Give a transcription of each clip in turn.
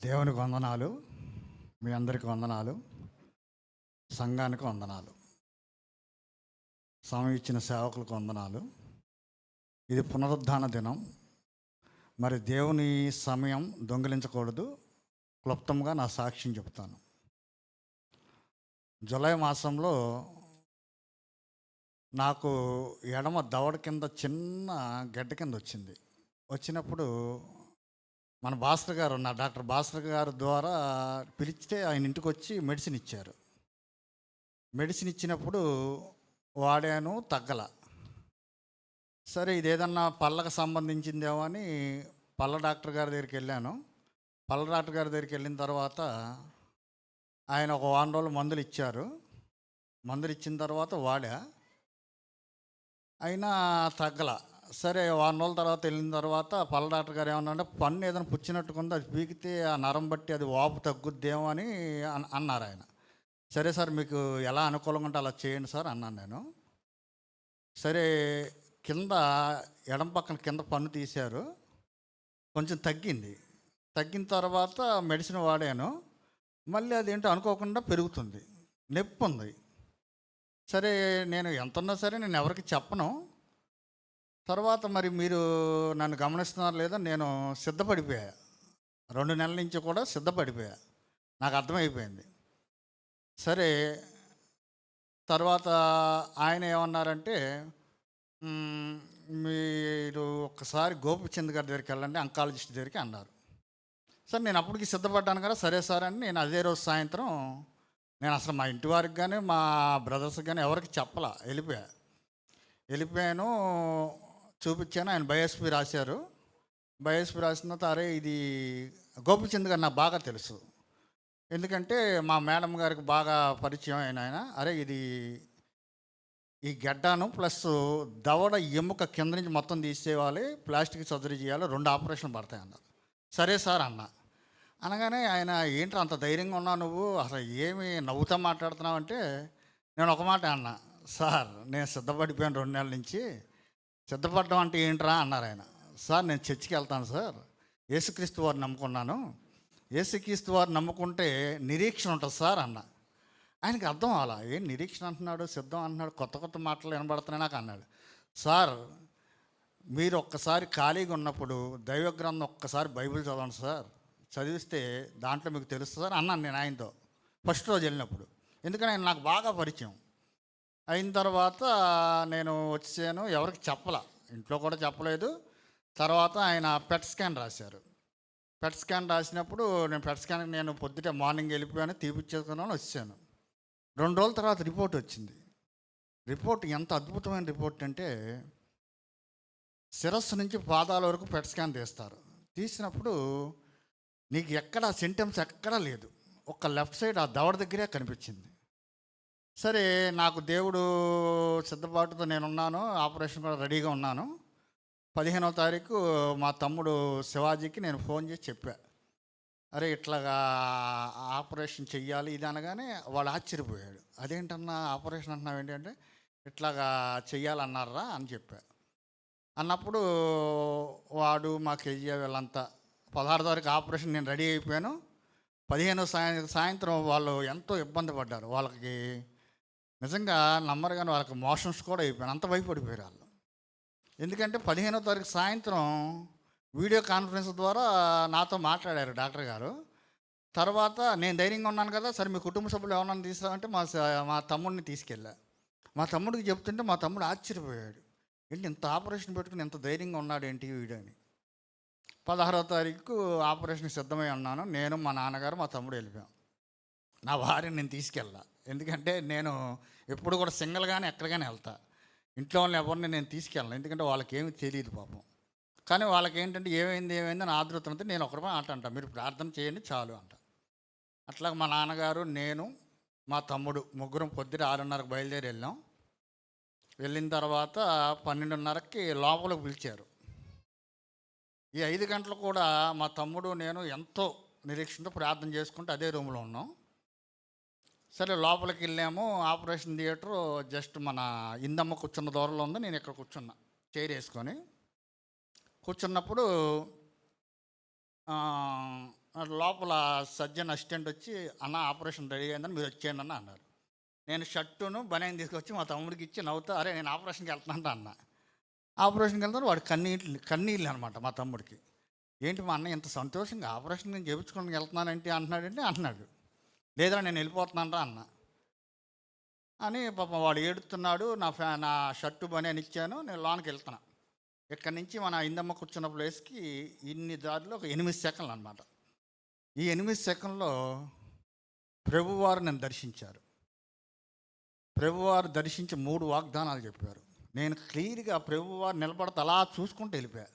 దేవునికి వందనాలు మీ అందరికి వందనాలు సంఘానికి వందనాలు సమయం ఇచ్చిన సేవకులకు వందనాలు. ఇది పునరుద్ధాన దినం. మరి దేవుని సమయం దొంగిలించకూడదు. క్లుప్తంగా నా సాక్ష్యం చెప్తాను. జూలై మాసంలో నాకు ఎడమ దవడ కింద చిన్న గడ్డ కింద వచ్చింది. వచ్చినప్పుడు మన భాస్కర్ గారు ఉన్న డాక్టర్ భాస్కర్ గారు ద్వారా పిలిస్తే ఆయన ఇంటికి వచ్చి మెడిసిన్ ఇచ్చారు. మెడిసిన్ ఇచ్చినప్పుడు వాడాను తగ్గల. సరే ఇది ఏదన్నా పళ్ళకు సంబంధించిందేమో అని పళ్ళ డాక్టర్ గారి దగ్గరికి వెళ్ళాను. పళ్ళ డాక్టర్ గారి దగ్గరికి వెళ్ళిన తర్వాత ఆయన ఒక వారం రోజులు మందులు ఇచ్చారు. మందులు ఇచ్చిన తర్వాత వాడా. అయినా తగ్గల. సరే వారం రోజుల తర్వాత వెళ్ళిన తర్వాత పళ్ళ డాక్టర్ గారు ఏమన్నా అంటే పన్ను ఏదైనా పుచ్చినట్టుకుంది అది పీకితే ఆ నరం బట్టి అది వాపు తగ్గుద్దేమో అని అన్- అన్నారు ఆయన. సరే సార్ మీకు ఎలా అనుకూలంగా ఉంటే అలా చేయండి సార్ అన్నాను నేను. సరే కింద ఎడం పక్కన కింద పన్ను తీశారు. కొంచెం తగ్గింది. తగ్గిన తర్వాత మెడిసిన్ వాడాను. మళ్ళీ అదేంటో అనుకోకుండా పెరుగుతుంది. నొప్పి ఉంది. సరే నేను ఎంత ఉన్నా సరే నేను ఎవరికి చెప్పను. తర్వాత మరి మీరు నన్ను గమనిస్తున్నారు లేదా నేను సిద్ధపడిపోయా. రెండు నెలల నుంచి కూడా సిద్ధపడిపోయా. నాకు అర్థమైపోయింది. సరే తర్వాత ఆయన ఏమన్నారంటే మీరు ఒక్కసారి గోపిచంద్ గారి దగ్గరికి వెళ్ళండి అంకాలజిస్ట్ దగ్గరికి అన్నారు. సార్ నేను అప్పటికి సిద్ధపడ్డాను కదా సరే సార్ అని నేను అదే రోజు సాయంత్రం నేను అసలు మా ఇంటి వారికి కానీ మా బ్రదర్స్ కానీ ఎవరికి చెప్పలా. వెళ్ళిపోయా. వెళ్ళిపోయాను. చూపించాను. ఆయన బయోస్పీ రాశారు. బయోస్పీ రాసిన తర్వాత అరే ఇది గోపిచంద్ గారు నాకు బాగా తెలుసు. ఎందుకంటే మా మేడం గారికి బాగా పరిచయం అయిన ఆయన. అరే ఇది ఈ గడ్డాను ప్లస్ దవడ ఎముక కింద నుంచి మొత్తం తీసేవాలి ప్లాస్టిక్ సర్జరీ చేయాలి. రెండు ఆపరేషన్ పడతాయి అన్నారు. సరే సార్ అన్న. అనగానే ఆయన ఏంటో అంత ధైర్యంగా ఉన్నావు నువ్వు? అసలు ఏమి నవ్వుతా మాట్లాడుతున్నావు అంటే? నేను ఒక మాట అన్నా. సార్ నేను సిద్ధపడిపోయాను రెండు నెలల నుంచి. సిద్ధపడడం అంటే ఏంట్రా అన్నారు ఆయన. సార్ నేను చర్చికి వెళ్తాను సార్. యేసుక్రీస్తు వారిని నమ్ముకున్నాను. యేసుక్రీస్తు వారు నమ్ముకుంటే నిరీక్షణ ఉంటుంది సార్ అన్న. ఆయనకి అర్థం అలా ఏం నిరీక్షణ అంటున్నాడు? సిద్ధం అంటున్నాడు? కొత్త కొత్త మాటలు వినబడుతున్నాయి నాకు అన్నాడు. సార్ మీరు ఒక్కసారి ఖాళీగా ఉన్నప్పుడు దైవ గ్రంథం ఒక్కసారి బైబిల్ చదవండి సార్. చదివిస్తే దాంట్లో మీకు తెలుస్తుంది సార్ అన్నాను నేను ఆయనతో. ఫస్ట్ రోజు వెళ్ళినప్పుడు. ఎందుకంటే ఆయన నాకు బాగా పరిచయం. అయిన తర్వాత నేను వచ్చాను ఎవరికి చెప్పలా. ఇంట్లో కూడా చెప్పలేదు. తర్వాత ఆయన పెట్ స్కాన్ రాశారు. పెట్ స్కాన్ రాసినప్పుడు నేను పెట్ స్కాన్ నేను పొద్దుటే మార్నింగ్ వెళ్ళిపోయాను తీపిచ్చేసుకున్నాను వచ్చాను రెండు రోజుల తర్వాత రిపోర్ట్ వచ్చింది. రిపోర్ట్ ఎంత అద్భుతమైన రిపోర్ట్ అంటే శిరస్సు నుంచి పాదాల వరకు పెట్ స్కాన్ తీస్తారు. తీసినప్పుడు నీకు ఎక్కడ సింటమ్స్ ఎక్కడా లేదు. ఒక లెఫ్ట్ సైడ్ ఆ దవడ దగ్గరే కనిపించింది. సరే నాకు దేవుడు సిద్ధపాటుతో నేనున్నాను ఆపరేషన్ కూడా రెడీగా ఉన్నాను. పదిహేనవ తారీఖు మా తమ్ముడు శివాజీకి నేను ఫోన్ చేసి చెప్పా. అరే ఇట్లాగా ఆపరేషన్ చెయ్యాలి ఇది అనగానే వాడు ఆశ్చర్యపోయాడు. అదేంటన్నా ఆపరేషన్ అంటున్నావు ఏంటంటే ఇట్లాగా చెయ్యాలన్నారా? అని చెప్పా. అన్నప్పుడు వాడు మా కేజీ వీళ్ళంతా పదహారు తారీఖు ఆపరేషన్ నేను రెడీ అయిపోయాను. పదిహేను సాయంత్రం సాయంత్రం వాళ్ళు ఎంతో ఇబ్బంది పడ్డారు. వాళ్ళకి నిజంగా నమ్మరు కానీ వాళ్ళకి మోషన్స్ కూడా అయిపోయాను అంత భయపడిపోయారు వాళ్ళు. ఎందుకంటే పదిహేనో తారీఖు సాయంత్రం వీడియో కాన్ఫరెన్స్ ద్వారా నాతో మాట్లాడారు డాక్టర్ గారు. తర్వాత నేను ధైర్యంగా ఉన్నాను కదా సరే మీ కుటుంబ సభ్యులు ఎవరన్నా తీసుకురావంటే మా స- మా తమ్ముడిని తీసుకెళ్ళా. మా తమ్ముడికి చెప్తుంటే మా తమ్ముడు ఆశ్చర్యపోయాడు. ఏంటి ఇంత ఆపరేషన్ పెట్టుకుని ఇంత ధైర్యంగా ఉన్నాడు ఏంటి వీడు అని పదహారో తారీఖు ఆపరేషన్ సిద్ధమై ఉన్నాను. నేను మా నాన్నగారు మా తమ్ముడు వెళ్ళిపోయాం. నా భార్య నేను తీసుకెళ్ళా. ఎందుకంటే నేను ఎప్పుడు కూడా సింగిల్గానే ఎక్కడికైనా వెళ్తా. ఇంట్లో వాళ్ళని ఎవరిని నేను తీసుకెళ్ళను. ఎందుకంటే వాళ్ళకి ఏమి తెలియదు పాపం. కానీ వాళ్ళకి ఏంటంటే ఏమైంది ఏమైంది అని ఆదృత ఉంటే నేను ఒకరిపై ఆట అంట. మీరు ప్రార్థన చేయండి చాలు అంట. అట్లా మా నాన్నగారు నేను మా తమ్ముడు ముగ్గురం పొద్దున ఆరున్నరకు బయలుదేరి వెళ్ళాం. వెళ్ళిన తర్వాత పన్నెండున్నరకి లోపలికి పిలిచారు. ఈ ఐదు గంటలు కూడా మా తమ్ముడు నేను ఎంతో నిరీక్షణతో ప్రార్థన చేసుకుంటూ అదే రూమ్లో ఉన్నాం. సరే లోపలికి వెళ్ళాము ఆపరేషన్ థియేటర్ జస్ట్ మన ఇందమ్మ కూర్చున్న దూరంలో ఉంది. నేను ఇక్కడ కూర్చున్నా. చైర్ వేసుకొని కూర్చున్నప్పుడు లోపల సర్జన్ అసిస్టెంట్ వచ్చి అన్న ఆపరేషన్ రెడీ అయిందని మీరు వచ్చేయండి అన్న అన్నారు. నేను షర్టును బనీన్ తీసుకొచ్చి మా తమ్ముడికి ఇచ్చి నవ్వుతా అరే నేను ఆపరేషన్కి వెళ్తానంట అన్న. ఆపరేషన్కి వెళ్తాను వాడు కన్నీళ్ళు కన్నీళ్ళు అనమాట మా తమ్ముడికి. ఏంటి మా అన్న ఇంత సంతోషంగా ఆపరేషన్ నేను చేయించుకోవడానికి వెళ్తున్నానంటే అంటున్నాడంటే అంటున్నాడు. లేదా నేను వెళ్ళిపోతున్నానరా అన్న. అని పాపం వాడు ఏడుతున్నాడు నా ఫ్యా నా షర్టు బనేని ఇచ్చాను నేను లోనికి వెళ్తున్నా. ఇక్కడి నుంచి మన ఇందమ్మ కూర్చున్న ప్లేస్కి ఇన్ని దారిలో ఒక ఎనిమిది సెకండ్లు అనమాట ఈ ఎనిమిది సెకండ్లో ప్రభువారు నన్ను దర్శించారు. ప్రభువారు దర్శించి మూడు వాగ్దానాలు చెప్పారు. నేను క్లియర్గా ప్రభువారు నిలబడతా అలా చూసుకుంటూ వెళ్ళిపోయా.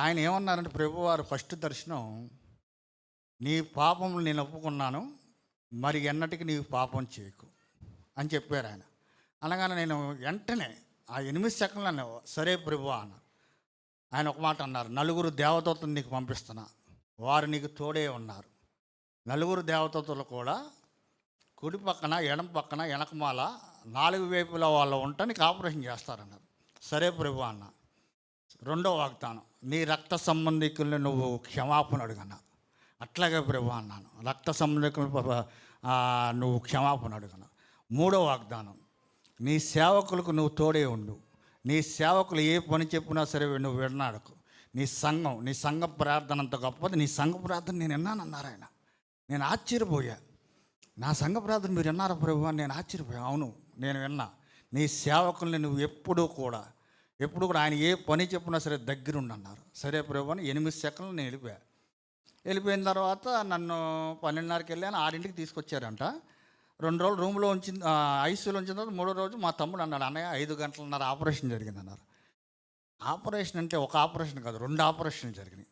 ఆయన ఏమన్నారంటే ప్రభువారు ఫస్ట్ దర్శనం నీ పాపములు నేను ఒప్పుకున్నాను మరి ఎన్నటికి నీవు పాపం చేయకు అని చెప్పారు ఆయన. అనగానే నేను వెంటనే ఆ ఎనిమిది సెకండ్లనే సరే ప్రభు అన్న. ఆయన ఒక మాట అన్నారు నలుగురు దేవదూతలు నీకు పంపిస్తున్నా వారు నీకు తోడే ఉన్నారు. నలుగురు దేవతలు కూడా కుడి పక్కన ఎడం పక్కన వెనకమాల నాలుగు వైపుల వాళ్ళు ఉంటని నీకు ఆపరేషన్ చేస్తారన్నారు. సరే ప్రభు అన్న. రెండో వాగ్దానం నీ రక్త సంబంధికులను నువ్వు క్షమాపణ అడుగన్నా. అట్లాగే ప్రభు అన్నాను. రక్త సంబంధం నువ్వు క్షమాపణ అడుగన్నా మూడో వాగ్దానం నీ సేవకులకు నువ్వు తోడే ఉండు. నీ సేవకులు ఏ పని చెప్పినా సరే నువ్వు విన్నాడకు. నీ సంఘం నీ సంఘ ప్రార్థన అంత గొప్పది. నీ సంఘ ప్రార్థన నేను విన్నానన్నారు ఆయన. నేను ఆశ్చర్యపోయా. నా సంఘ ప్రార్థన మీరు విన్నారా ప్రభు అని నేను ఆశ్చర్యపోయా. అవును నేను విన్నా. నీ సేవకుల్ని నువ్వు ఎప్పుడూ కూడా ఎప్పుడు కూడా ఆయన ఏ పని చెప్పినా సరే దగ్గరుండి అన్నారు సరే ప్రభు అని ఎనిమిది సెకండ్లు నేను వెళ్ళిపోయా. వెళ్ళిపోయిన తర్వాత నన్ను పన్నెండున్నరకి వెళ్ళాను ఆరింటికి తీసుకొచ్చారంట. రెండు రోజులు రూమ్లో ఉంచి ఐసీయూలో ఉంచిన తర్వాత మూడో రోజు మా తమ్ముడు అన్నాడు అన్నయ్య ఐదు గంటలన్నర ఆపరేషన్ జరిగింది అన్నారు ఆపరేషన్ అంటే ఒక ఆపరేషన్ కాదు రెండు ఆపరేషన్లు జరిగినాయి.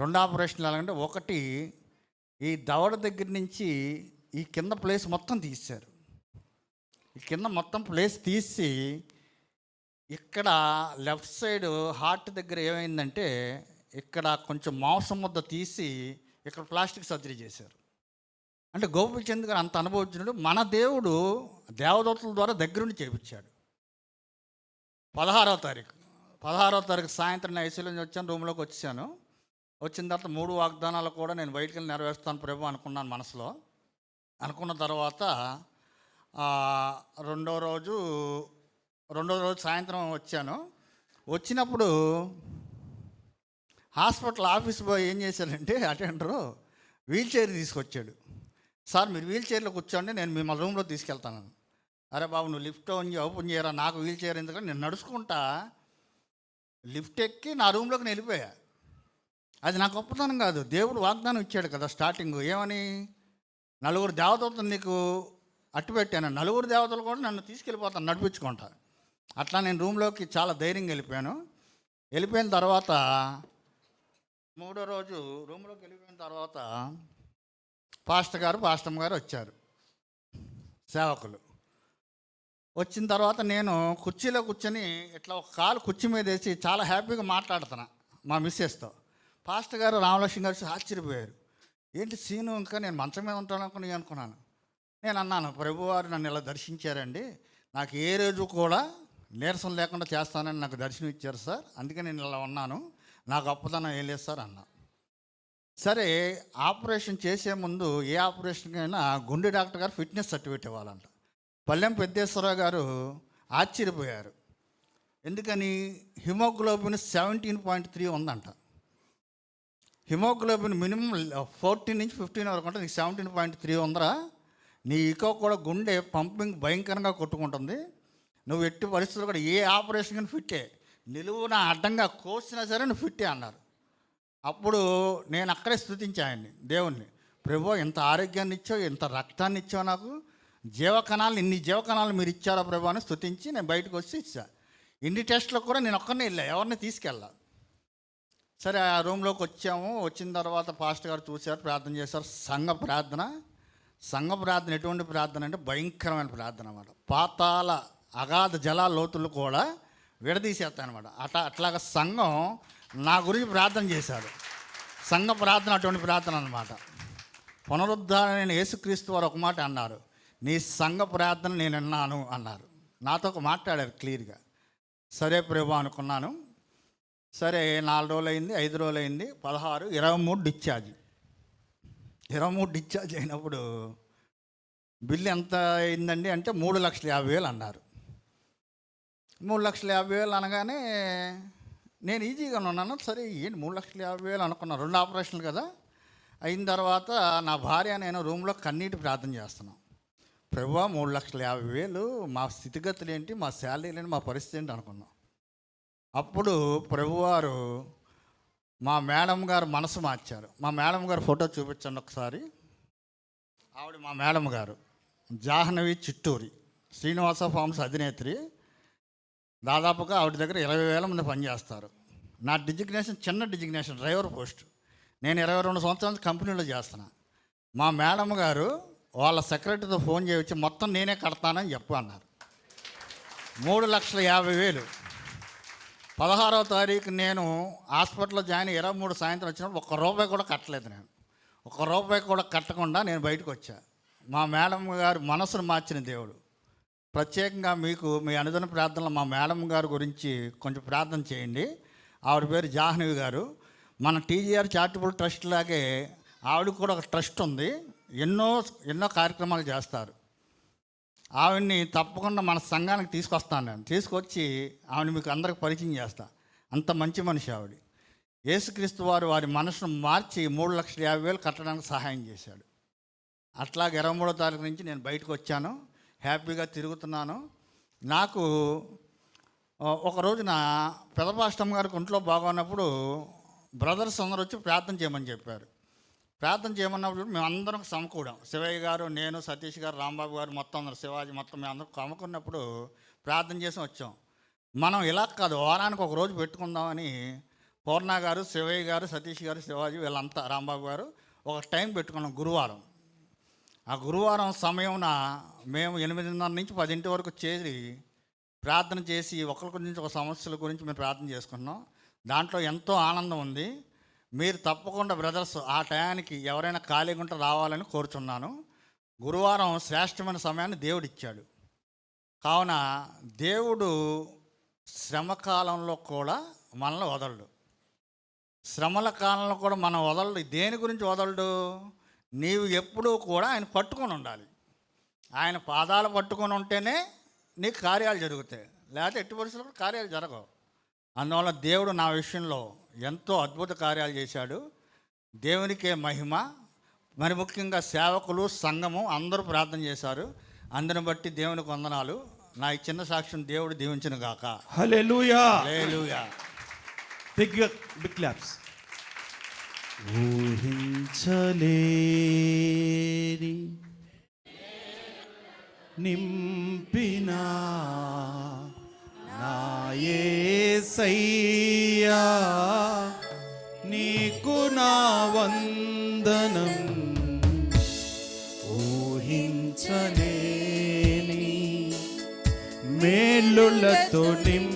రెండు ఆపరేషన్లు ఎలాగంటే ఒకటి ఈ దవడ దగ్గర నుంచి ఈ కింద ప్లేస్ మొత్తం తీశారు. ఈ కింద మొత్తం ప్లేస్ తీసి ఇక్కడ లెఫ్ట్ సైడ్ హార్ట్ దగ్గర ఏమైందంటే ఇక్కడ కొంచెం మాంసం ముద్ద తీసి ఇక్కడ ప్లాస్టిక్ సర్జరీ చేశారు. అంటే గోపిచంద్ గారు అంత అనుభవించినప్పుడు మన దేవుడు దేవదూతల ద్వారా దగ్గరుండి చేపించాడు. పదహారవ తారీఖు. పదహారవ తారీఖు సాయంత్రం ఐసీలో నుంచి వచ్చాను రూమ్లోకి వచ్చాను వచ్చిన తర్వాత మూడు వాగ్దానాలు కూడా నేను బయటికి వెళ్ళి నెరవేరుస్తాను ప్రభు అనుకున్నాను మనసులో. అనుకున్న తర్వాత రెండో రోజు రెండో రోజు సాయంత్రం వచ్చాను. వచ్చినప్పుడు హాస్పిటల్ ఆఫీస్ బాయ్ ఏం చేశాడంటే అటెండరు వీల్ చైర్ తీసుకొచ్చాడు. సార్ మీరు వీల్ చైర్లో కూర్చోండి నేను మిమ్మల్ని రూమ్లో తీసుకెళ్తాను. అరే బాబు నువ్వు లిఫ్ట్ ఓపెన్ చేయరా? నాకు వీల్ చైర్ ఎందుకంటే నేను నడుచుకుంటా లిఫ్ట్ ఎక్కి నా రూమ్లోకి నేను వెళ్ళిపోయా. అది నా గొప్పతనం కాదు. దేవుడు వాగ్దానం ఇచ్చాడు కదా స్టార్టింగ్. ఏమని? నలుగురు దేవతలతో నీకు అట్టు పెట్టాను. నలుగురు దేవతలు కూడా నన్ను తీసుకెళ్ళిపోతాను నడిపించుకుంటా. అట్లా నేను రూమ్లోకి చాలా ధైర్యంగా వెళ్ళిపోయాను. వెళ్ళిపోయిన తర్వాత మూడో రోజు రూమ్లోకి వెళ్ళిపోయిన తర్వాత పాస్టర్ గారు పాస్టమ్ గారు వచ్చారు. సేవకులు. వచ్చిన తర్వాత నేను కుర్చీలో కూర్చొని ఇట్లా ఒక కాలు కుర్చీ మీద వేసి చాలా హ్యాపీగా మాట్లాడుతున్నా మా మిస్సెస్తో. పాస్టర్ గారు రామలక్ష్మి గారు ఆశ్చర్యపోయారు. ఏంటి సీను ఇంకా నేను మంచం మీద ఉంటాను అనుకుని అనుకున్నాను? నేను అన్నాను ప్రభువారు నన్ను ఇలా దర్శించారండి. నాకు ఏ రోజు కూడా నీరసం లేకుండా చేస్తానని నాకు దర్శనం ఇచ్చారు సార్. అందుకే నేను ఇలా ఉన్నాను. నాకు గొప్పతనం ఏం లేదు సార్ అన్న. సరే ఆపరేషన్ చేసే ముందు ఏ ఆపరేషన్కైనా గుండె డాక్టర్ గారు ఫిట్నెస్ సర్టిఫికేట్ ఇవ్వాలంట. పల్లెం పెద్దేశ్వరరావు గారు ఆశ్చర్యపోయారు. ఎందుకని? హిమోగ్లోబిన్ సెవెంటీన్ పాయింట్ త్రీ ఉందంట. హిమోగ్లోబిన్ మినిమం ఫోర్టీన్ నుంచి ఫిఫ్టీన్ వరకు అంటే నీకు సెవెంటీన్ పాయింట్ త్రీ ఉందరా? నీ ఇకో కూడా గుండె పంపింగ్ భయంకరంగా కొట్టుకుంటుంది. నువ్వు ఎట్టి పరిస్థితులు కూడా ఏ ఆపరేషన్ కానీ ఫిట్టే. నిలువున అడ్డంగా కోసినా సరే నువ్వు ఫిట్టే అన్నారు. అప్పుడు నేను అక్కడే స్థుతించా ఆయన్ని దేవుణ్ణి. ప్రభు ఎంత ఆరోగ్యాన్ని ఇచ్చావు ఎంత రక్తాన్ని ఇచ్చావు నాకు? జీవకణాలు ఇన్ని జీవకణాలు మీరు ఇచ్చారా ప్రభు? అని స్థుతించి నేను బయటకు వచ్చి ఇచ్చా. ఇన్ని టెస్ట్లో కూడా నేను ఒక్కనే వెళ్ళా ఎవరిని తీసుకెళ్ళా. సరే ఆ రూమ్లోకి వచ్చాము. వచ్చిన తర్వాత పాస్టర్ గారు చూశారు ప్రార్థన చేశారు. సంఘ ప్రార్థన. సంఘ ప్రార్థన ఎటువంటి ప్రార్థన అంటే భయంకరమైన ప్రార్థన అనమాట పాతాల అగాధ జల లోతులు కూడా విడదీసేస్తాయి అనమాట అట్లా అట్లాగా సంఘం నా గురించి ప్రార్థన చేశాడు. సంఘ ప్రార్థన అటువంటి ప్రార్థన అనమాట పునరుద్ధరణ యేసుక్రీస్తు వారు ఒక మాట అన్నారు. నీ సంఘ ప్రార్థన నేను విన్నాను అన్నారు. నాతో ఒక మాట్లాడారు క్లియర్గా. సరే ప్రభు అనుకున్నాను. సరే నాలుగు రోజులు అయింది ఐదు రోజులు అయింది పదహారు ఇరవై మూడు డిశ్చార్జ్. ఇరవై మూడు డిశ్చార్జ్ అయినప్పుడు బిల్లు ఎంత అయిందండి అంటే మూడు లక్షల యాభై వేలు అన్నారు. మూడు లక్షల యాభై వేలు అనగానే నేను ఈజీగా ఉన్నాను. సరే ఏంటి మూడు లక్షల యాభై వేలు అనుకున్నాను రెండు ఆపరేషన్లు కదా. అయిన తర్వాత నా భార్య నేను రూమ్లో కన్నీటి ప్రార్థన చేస్తున్నాం. ప్రభు మూడు లక్షల యాభై వేలు మా స్థితిగతులు ఏంటి మా శాలరీలు ఏంటి మా పరిస్థితి ఏంటి అనుకున్నాం. అప్పుడు ప్రభువారు మా మేడం గారు మనసు మార్చారు. మా మేడం గారు ఫోటో చూపించండి ఒకసారి. ఆవిడ మా మేడం గారు. జాహ్నవి చిట్టూరి శ్రీనివాస ఫార్మ్స్ అధినేత్రి. దాదాపుగా ఆవిడ దగ్గర ఇరవై వేల మంది పనిచేస్తారు. నా డిజిగ్నేషన్ చిన్న డిజిగ్నేషన్ డ్రైవర్ పోస్ట్. నేను ఇరవై రెండు సంవత్సరాల నుంచి కంపెనీలో చేస్తున్నా. మా మేడం గారు వాళ్ళ సెక్రటరీతో ఫోన్ చేయొచ్చి మొత్తం నేనే కడతానని చెప్పు అన్నారు. మూడు లక్షల యాభై వేలు. పదహారవ తారీఖు నేను హాస్పిటల్లో జాయిన్ ఇరవై మూడు సాయంత్రం వచ్చినప్పుడు ఒక్క రూపాయి కూడా కట్టలేదు నేను. ఒక్క రూపాయి కూడా కట్టకుండా నేను బయటకు వచ్చా. మా మేడం గారు మనసును మార్చిన దేవుడు. ప్రత్యేకంగా మీకు మీ అనుదిన ప్రార్థనలో మా మేడం గారి గురించి కొంచెం ప్రార్థన చేయండి. ఆవిడ పేరు జాహ్నవి గారు. మన టీజీఆర్ చారిటబుల్ ట్రస్ట్ లాగే ఆవిడకి కూడా ఒక ట్రస్ట్ ఉంది. ఎన్నో ఎన్నో కార్యక్రమాలు చేస్తారు. ఆవిడ్ని తప్పకుండా మన సంఘానికి తీసుకొస్తాను నేను. తీసుకొచ్చి ఆవిడ మీకు అందరికి పరిచయం చేస్తా. అంత మంచి మనిషి ఆవిడ. యేసుక్రీస్తు వారు వారి మనసును మార్చి మూడు లక్షల యాభై వేలు కట్టడానికి సహాయం చేశాడు. అట్లాగే ఇరవై మూడో తారీఖు నుంచి నేను బయటకు వచ్చాను. హ్యాపీగా తిరుగుతున్నాను. నాకు ఒక రోజున పెదపాష్టం గారికి ఒంట్లో బాగున్నప్పుడు బ్రదర్స్ అందరూ వచ్చి ప్రార్థన చేయమని చెప్పారు. ప్రార్థన చేయమన్నప్పుడు మేము అందరం సమకూడాం. శివయ్య గారు నేను సతీష్ గారు రాంబాబు గారు మొత్తం అందరు శివాజీ మొత్తం మేము అందరం కమ్ముకున్నప్పుడు ప్రార్థన చేసి వచ్చాం. మనం ఇలా కాదు వారానికి ఒక రోజు పెట్టుకుందామని పూర్ణ గారు శివయ్య గారు సతీష్ గారు శివాజీ వీళ్ళంతా రాంబాబు గారు ఒక టైం పెట్టుకున్నాం గురువారం. ఆ గురువారం సమయంన మేము ఎనిమిదిన్నర నుంచి పదింటి వరకు చేరి ప్రార్థన చేసి ఒకరి గురించి ఒక సమస్యల గురించి మేము ప్రార్థన చేసుకున్నాం. దాంట్లో ఎంతో ఆనందం ఉంది. మీరు తప్పకుండా బ్రదర్స్ ఆ టయానికి ఎవరైనా ఖాళీగా ఉంటే రావాలని కోరుచున్నాను. గురువారం శ్రేష్టమైన సమయాన్ని దేవుడు ఇచ్చాడు. కావున దేవుడు శ్రమకాలంలో కూడా మనల్ని వదలడు. శ్రమల కాలంలో కూడా మనం వదలడు. దేని గురించి వదలడు? నీవు ఎప్పుడూ కూడా ఆయన పట్టుకొని ఉండాలి. ఆయన పాదాలు పట్టుకొని ఉంటేనే నీకు కార్యాలు జరుగుతాయి. లేకపోతే ఎట్టి పరిస్థితుల్లో కార్యాలు జరగవు. అందువల్ల దేవుడు నా విషయంలో ఎంతో అద్భుత కార్యాలు చేశాడు. దేవునికే మహిమ. మరి ముఖ్యంగా సేవకులు సంఘము అందరూ ప్రార్థన చేశారు. అందరిని బట్టి దేవునికి వందనాలు. నా ఈ చిన్న సాక్ష్యం దేవుడు దీవించిన గాక. Hallelujah. Hallelujah. Big big claps ఊహించలేని నింపిన నా నీకు నా వందనం. ఊహించలేని మేలులతో నిం